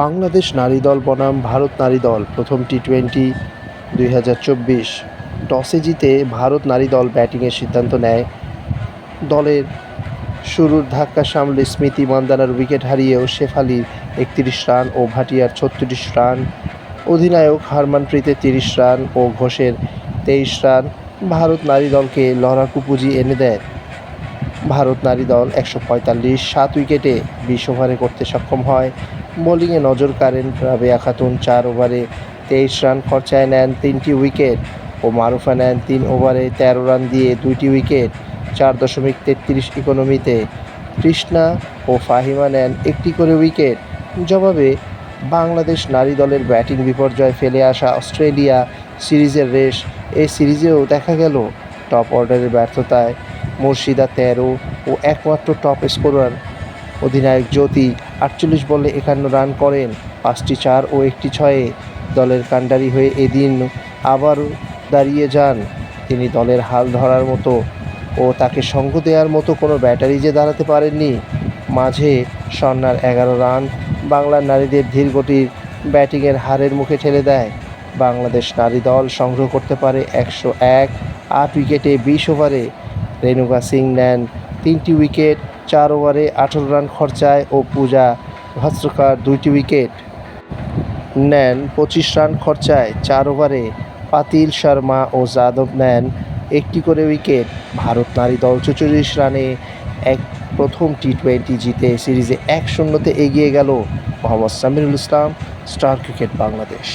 বাংলাদেশ নারী দল বনাম ভারত নারী দল, প্রথম টি টোয়েন্টি দুই হাজার চব্বিশ। টসে জিতে ভারত নারী দল ব্যাটিংয়ের সিদ্ধান্ত নেয়। দলের শুরুর ধাক্কা সামলে স্মৃতি মান্দানার উইকেট হারিয়েও শেফালি একত্রিশ রান ও ভাটিয়ার ছত্রিশ রান। অধিনায়ক হারমানপ্রীতের তিরিশ রান ও ঘোষের তেইশ রান ভারত নারী দলকে লড়াকু পুঁজি এনে দেয়। ভারত নারী দল একশো পঁয়তাল্লিশ সাত উইকেটে বিশ ওভারে করতে সক্ষম হয়। বোলিংয়ে নজর কাড়েন রাবেয়া খাতুন, চার ওভারে তেইশ রান খরচায় নেন তিনটি উইকেট ও মারুফা নেন তিন ওভারে তেরো রান দিয়ে দুইটি উইকেট, চার দশমিক তেত্রিশ ইকোনমিতে। কৃষ্ণা ও ফাহিমা নেন একটি করে উইকেট। জবাবে বাংলাদেশ নারী দলের ব্যাটিং বিপর্যয় ফেলে আসা অস্ট্রেলিয়া সিরিজের রেশ। এই সিরিজেও দেখা গেল টপ অর্ডারের ব্যর্থতায়। মুর্শিদা তেরো ও একমাত্র টপ স্কোরার অধিনায়ক জ্যোতি আটচল্লিশ বলে একান্ন রান করেন, পাঁচটি চার ও একটি ছয়ে। দলের কাণ্ডারি হয়ে এদিন আবার দাঁড়িয়ে যান। তিনি দলের হাল ধরার মতো ও তাকে সঙ্গ দেওয়ার মতো কোনো ব্যাটারি যে দাঁড়াতে পারেননি। মাঝে সন্ন্যার এগারো রান বাংলার নারীদের ধীরগতির ব্যাটিংয়ের হারের মুখে ঠেলে দেয়। বাংলাদেশ নারী দল সংগ্রহ করতে পারে একশো এক, আট উইকেটে বিশ ওভারে। রেণুকা সিং নেন তিনটি উইকেট, চার ওভারে আঠেরো রান খরচায় ও পূজা ভাস্কর দুইটি উইকেট। নেন পঁচিশ রান খরচায়, চার ওভারে পাতিল শর্মা ও যাদব নেন একটি করে উইকেট। ভারত নারী দল চৌচল্লিশ রানে এক প্রথম টি টোয়েন্টি জিতে সিরিজে এক শূন্যতে এগিয়ে গেল। Mohammad Samirul Islam, star cricket Bangladesh.